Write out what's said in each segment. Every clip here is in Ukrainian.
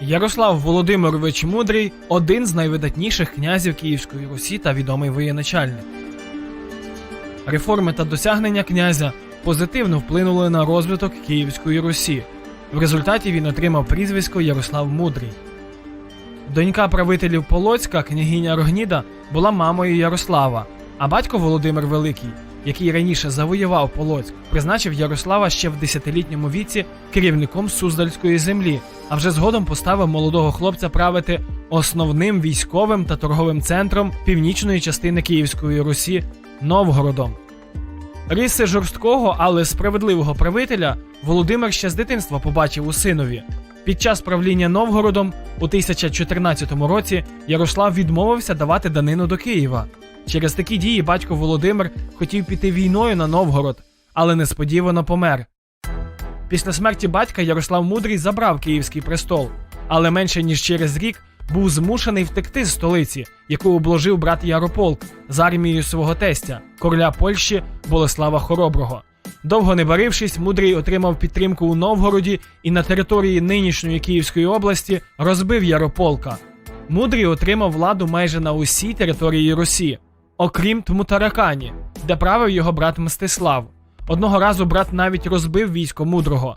Ярослав Володимирович Мудрий один з найвидатніших князів Київської Русі та відомий воєначальник. Реформи та досягнення князя позитивно вплинули на розвиток Київської Русі. В результаті він отримав прізвисько Ярослав Мудрий. Донька правителів Полоцька, княгиня Рогніда, була мамою Ярослава, а батько Володимир Великий, який раніше завоював Полоцьк, призначив Ярослава ще в десятилітньому віці керівником Суздальської землі, а вже згодом поставив молодого хлопця правити основним військовим та торговим центром північної частини Київської Русі Новгородом. Риси жорсткого, але справедливого правителя Володимир ще з дитинства побачив у синові. Під час правління Новгородом у 1014 році Ярослав відмовився давати данину до Києва. Через такі дії батько Володимир хотів піти війною на Новгород, але несподівано помер. Після смерті батька Ярослав Мудрий забрав київський престол, але менше ніж через рік був змушений втекти з столиці, яку обложив брат Ярополк з армією свого тестя, короля Польщі Болеслава Хороброго. Довго не барившись, мудрий отримав підтримку у Новгороді і на території нинішньої Київської області розбив Ярополка. Мудрий отримав владу майже на усій території Русі, окрім Тмутаракані, де правив його брат Мстислав. Одного разу брат навіть розбив військо мудрого,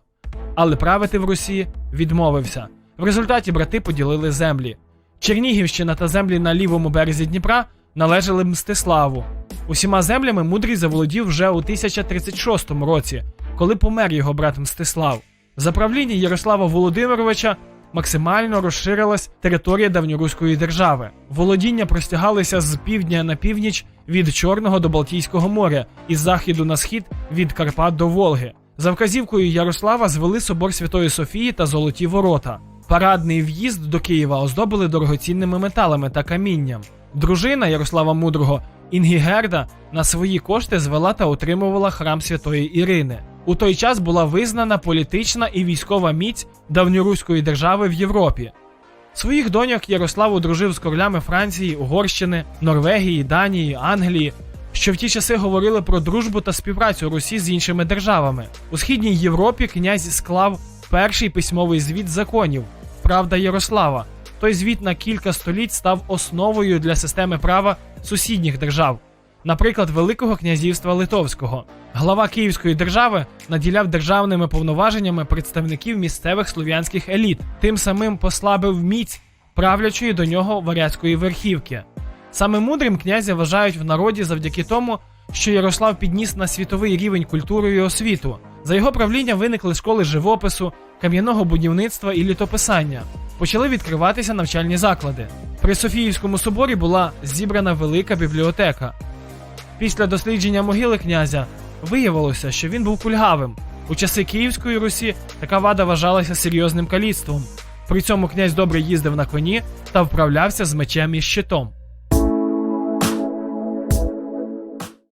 але правити в Русі відмовився. В результаті брати поділили землі. Чернігівщина та землі на лівому березі Дніпра належали Мстиславу. Усіма землями мудрий заволодів вже у 1036 році, коли помер його брат Мстислав. За правління Ярослава Володимировича максимально розширилась територія давньоруської держави. Володіння простягалися з півдня на північ від Чорного до Балтійського моря і з заходу на схід від Карпат до Волги. За вказівкою Ярослава звели собор Святої Софії та Золоті Ворота. Парадний в'їзд до Києва оздобили дорогоцінними металами та камінням. Дружина Ярослава Мудрого Інгігерда на свої кошти звела та утримувала храм Святої Ірини. У той час була визнана політична і військова міць давньоруської держави в Європі. Своїх доньок Ярослав одружив з королями Франції, Угорщини, Норвегії, Данії, Англії, що в ті часи говорили про дружбу та співпрацю Русі з іншими державами. У східній Європі князь склав перший письмовий звіт законів Правда Ярослава. Той звіт на кілька століть став основою для системи права сусідніх держав, наприклад, Великого князівства Литовського. Глава Київської держави наділяв державними повноваженнями представників місцевих слов'янських еліт, тим самим послабив міць правлячої до нього варязької верхівки. Саме мудрим князя вважають в народі завдяки тому, що Ярослав підніс на світовий рівень культуру і освіту. За його правління виникли школи живопису, кам'яного будівництва і літописання. Почали відкриватися навчальні заклади. При Софіївському соборі була зібрана велика бібліотека. Після дослідження могили князя виявилося, що він був кульгавим. У часи Київської Русі така вада вважалася серйозним каліцтвом. При цьому князь добре їздив на коні та вправлявся з мечем і щитом.